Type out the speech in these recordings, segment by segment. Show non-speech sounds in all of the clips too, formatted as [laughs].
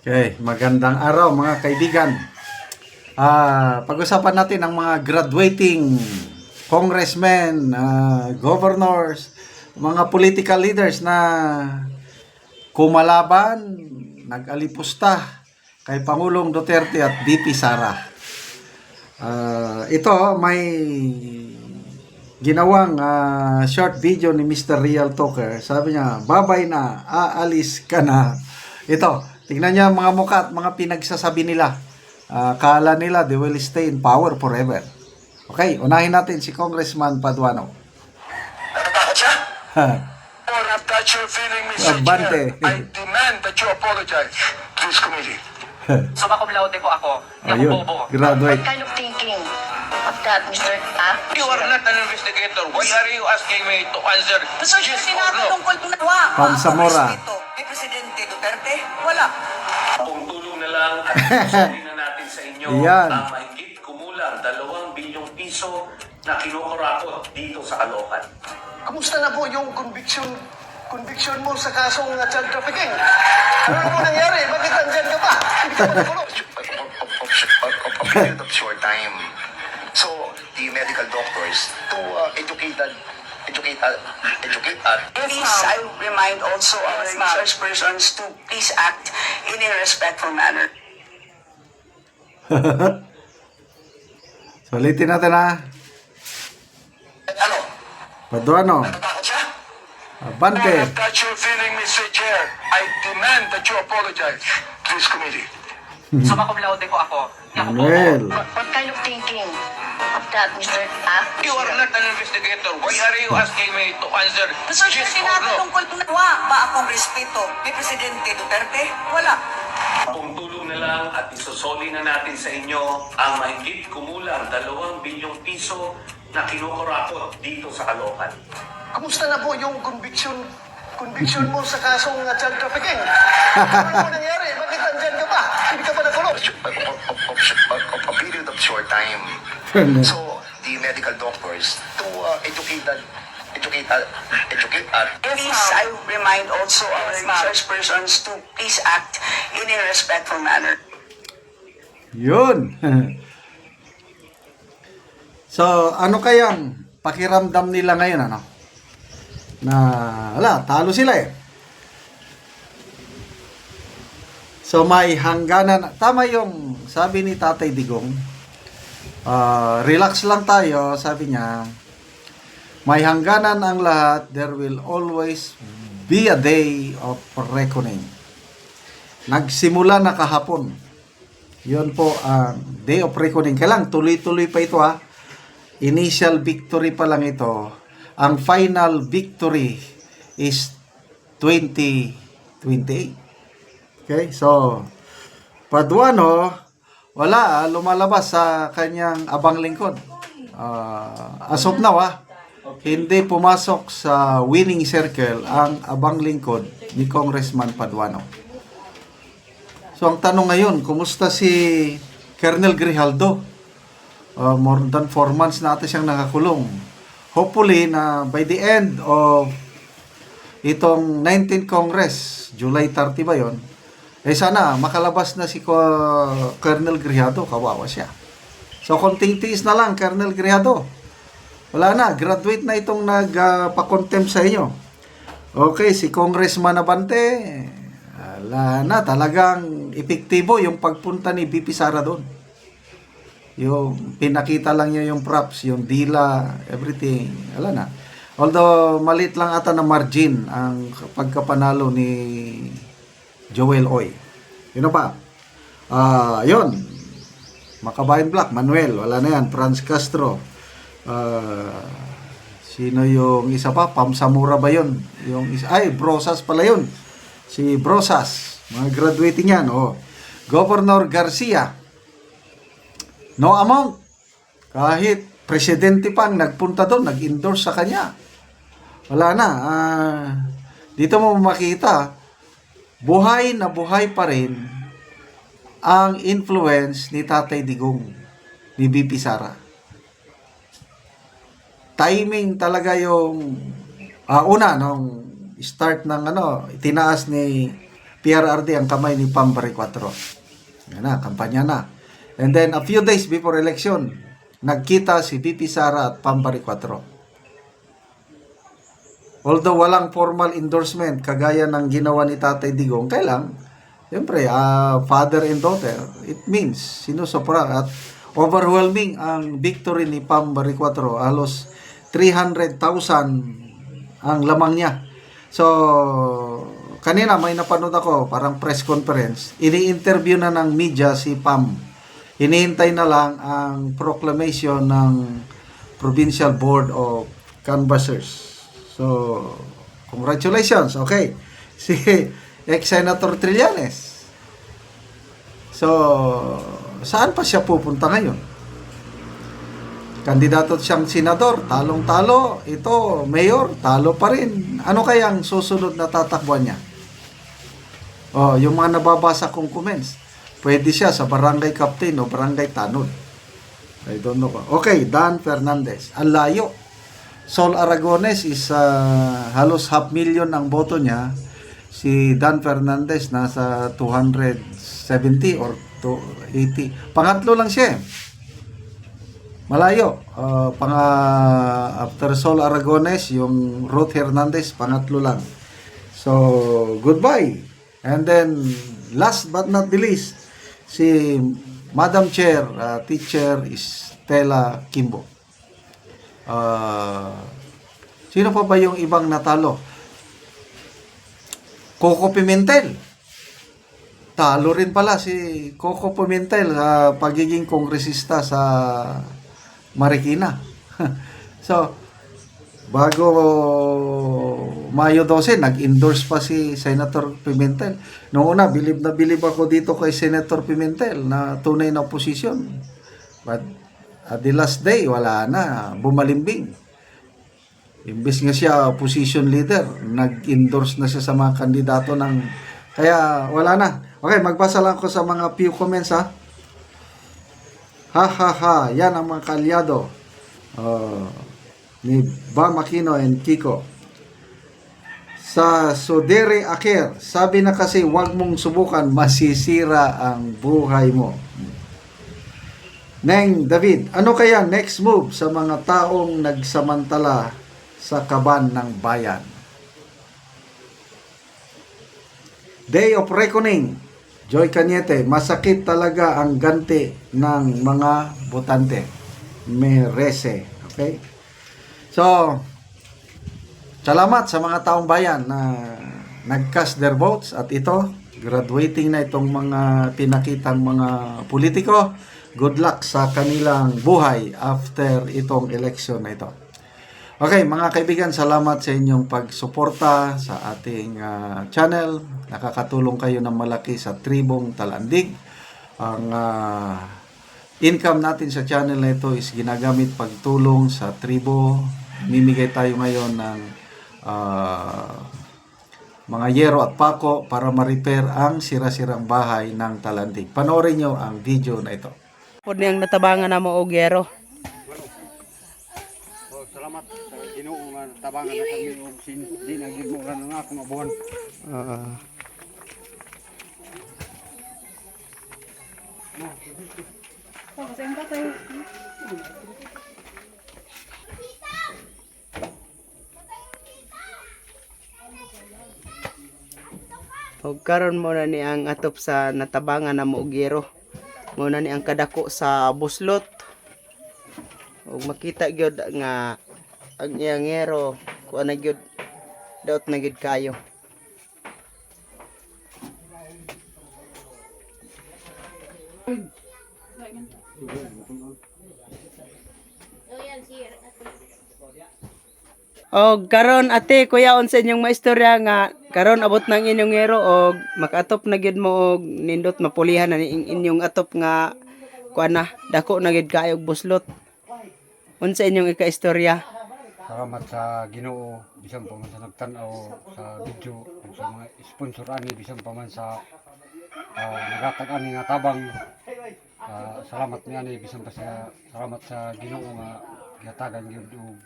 Okay, magandang araw mga kaibigan. Ah, pag-usapan natin ang mga graduating congressmen, ah, governors, mga political leaders na kumalaban, nag-alipusta kay Pangulong Duterte at BP Sara. Ah, ito may ginawang ah, short video ni Mr. Real Talker. Sabi niya, babay na, aalis ka na. Ito, tingnan niya mga mukha at mga pinagsasabi nila. Ah, kala nila they will stay in power forever. Okay, unahin natin si Congressman Paduano. Natatakot siya? Ha, Or that's your feeling, Mr. Abante. Chair, I demand that you apologize to this committee. Summa cum laude po ako. Ayun, bobo. graduate. What kind of thinking of that, Mr. Ah? You are not an investigator. Why are you asking me to answer Mr. yes or no? ito na wa. Pam Zamora. Respeto Presidente Duterte? Wala. Kung tulong na lang at susunod na natin sa inyo [laughs] Yan. ang mahigit kumulang dalawang bilyong piso na kinukurakot dito sa Caloocan. Kamusta na po yung conviction conviction mo sa kasong uh, child trafficking? Ano po nangyari? Bakit nandyan ka pa? Hindi ka pa of a period of short time. So the medical doctors to uh, educate that educate uh, educate us Please, I remind also our research persons to please act in a respectful manner. [laughs] Sulitin natin ha. Ano? Paduano, Natatakot siya? Abante. if that's your feeling, Mr. Chair, I demand that you apologize to this committee. Summa cum laude po ako. Hindi ako bobo. Manuel. What, what kind of thinking of that, Mr. Ah? You are not an investigator. Why are you asking me to answer Mr. Chair, yes or no? ko ito na wa. Ba akong respeto kay Presidente Duterte? Wala. Kung tulong na lang at isusoli na natin sa inyo ang mahigit kumulang dalawang bilyong piso na kinukurakot dito sa Caloocan. Kamusta na po yung conviction conviction mo sa kasong uh, child trafficking? [laughs] Ano po nangyari? Of, of, of, of a period of short time. So the medical doctors to uh, educate that educate uh, educate us Please, I remind also our research persons to please act in a respectful manner. Yun. [laughs] so, ano kayang pakiramdam nila ngayon, ano? Na, wala, talo sila eh. So, may hangganan. Tama yung sabi ni Tatay Digong. ah, relax lang tayo, sabi niya. May hangganan ang lahat. There will always be a day of reckoning. Nagsimula na kahapon. Yun po ang day of reckoning. Kailang tuloy-tuloy pa ito ha. Initial victory pa lang ito. Ang final victory is 2028. Okay, so Paduano, wala, ah, lumalabas sa kanyang abang lingkod. Ah, as of now, ah, hindi pumasok sa winning circle ang abang lingkod ni Congressman Paduano. So ang tanong ngayon, kumusta si Colonel Grijaldo? Uh, more than 4 months na ata siyang nakakulong. Hopefully na by the end of itong 19th Congress, July 30 ba yon? Eh sana makalabas na si Co- Colonel Grijaldo, kawawa siya. So konting tiis na lang, Colonel Grijaldo. Wala na, graduate na itong nagpa-contempt sa inyo. Okay, si Congressman Abante, wala na, talagang epektibo yung pagpunta ni BP Sara doon. Yung pinakita lang niya yung props, yung dila, everything, wala na. Although maliit lang ata na margin ang pagkapanalo ni Joel Oy. Yun pa. Ah, yun. Makabayan Black, Manuel, wala na yan. Franz Castro. Ah, sino yung isa pa? Pam Samura ba yun? Yung isa, ay, Brosas pala yun. Si Brosas. Mga graduating yan. Oh. Governor Garcia. No amount. Kahit presidente pang nagpunta doon, nag-endorse sa kanya. Wala na. Ah, dito mo makita, buhay na buhay pa rin ang influence ni Tatay Digong, ni BP Sara. Timing talaga yung ah, una nung start ng ano, tinaas ni PRRD ang kamay ni Pam Baricuatro. Yan na, kampanya na. And then, a few days before election, nagkita si VP Sara at Pam Baricuatro. Although walang formal endorsement, kagaya ng ginawa ni Tatay Digong, kailang, siyempre, ah, father and daughter, it means, sinusopra at overwhelming ang victory ni Pam Baricuatro. Halos 300,000 ang lamang niya. So, kanina may napanood ako, parang press conference, ini-interview na ng media si Pam. Hinihintay na lang ang proclamation ng Provincial Board of Canvassers. So, congratulations. Okay. [laughs] Si ex-senator Trillanes. So, saan pa siya pupunta ngayon? Kandidato siyang senador, talong-talo. Ito, mayor, talo pa rin. Ano kaya ang susunod na tatakbuhan niya? Oh, yung mga nababasa kong comments. Pwede siya sa barangay captain o barangay tanod. I don't know. Okay, Dan Fernandez. Ang layo. Sol Aragones is uh, halos half million ang boto niya. Si Dan Fernandez nasa 270 or 280. Pangatlo lang siya. eh. Malayo. Uh, pang, uh, after Sol Aragones, yung Ruth Hernandez, pangatlo lang. So, goodbye. And then, last but not the least, si Madam Chair, uh, Teacher Stella Kimbo. Ah, sino pa ba yung ibang natalo? Coco Pimentel. Talo rin pala si Coco Pimentel sa pagiging kongresista sa Marikina. [laughs] so, bago Mayo 12, nag-endorse pa si Senator Pimentel. Noong una, bilib na bilib ako dito kay Senator Pimentel na tunay na oposisyon. But at the last day, wala na. Bumalimbing. Imbes nga siya opposition leader, nag-endorse na siya sa mga kandidato ng... Kaya wala na. Okay, magbasa lang ko sa mga few comments ha. Ha ha ha, yan ang mga kalyado. Uh, ni Bam Aquino and Kiko. Sa Sodere Aker, sabi na kasi wag mong subukan, masisira ang buhay mo. Neng David, ano kaya next move sa mga taong nagsamantala sa kaban ng bayan? Day of Reckoning, Joy Cañete, masakit talaga ang ganti ng mga botante. Merese. Okay? So, salamat sa mga taong bayan na nag-cast their votes at ito, graduating na itong mga pinakitang mga politiko. Good luck sa kanilang buhay after itong election na ito. Okay, mga kaibigan, salamat sa inyong pagsuporta sa ating ah, channel. Nakakatulong kayo ng malaki sa Tribong Talandig. Ang ah, income natin sa channel na ito is ginagamit pagtulong sa tribo. Mimigay tayo ngayon ng ah, mga yero at pako para ma-repair ang sira-sirang bahay ng Talandig. Panoorin nyo ang video na ito. Pod niyang natabangan na mo og yero. salamat sa Ginoo nga tabangan na kami og sin di na gid mo ra nga ako mabuhan. Oo. Og karon mo na ni ang atop sa natabangan na mo og yero. Mo na ni ang kadako sa buslot. Og makita gyud nga ang iyang yero kuan na gyud daot na gyud kayo. Og karon ate kuya unsa inyong maistorya nga karon abot nang inyong ngero og makatop na gyud mo og nindot mapulihan na inyong atop nga kuan na dako na gyud kayo og buslot. Unsa inyong ika-istorya? Salamat sa Ginoo bisan pa man sa nagtan-aw sa video ug sa mga sponsor ani bisan pa man sa uh, nagatag ani nga tabang. Ah, salamat niya ni bisan pa sa salamat sa Ginoo nga gihatagan gyud og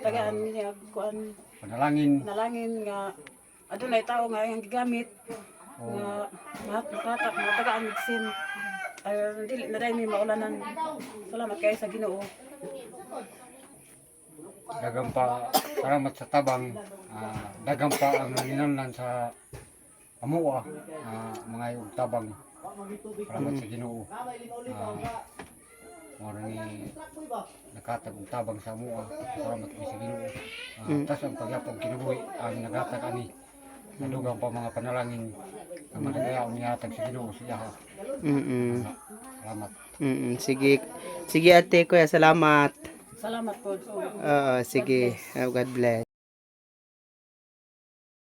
tagaan niya kuan panalangin nalangin nga adunay tao nga ang gigamit. O nga mahat makata mataga ang sin ay dili na dai may maulanan. Salamat kay sa Ginoo. Dagang pa salamat sa tabang. Ah, dagang pa ang nanginanlan sa amua ah, mga yung tabang. Salamat sa Ginoo. Ah, mo ni nakatag og tabang sa amua. Salamat kay sa Ginoo. Ah, tas ang pagyapog kinabuhi ang nagatag ani nadugang pa mga panalangin ang madagaya ang nihatag sa Ginoo siya Mm-mm. salamat Mm-mm. Sige. Sige ate kuya, salamat. salamat po Oo, sige. Oh, God bless.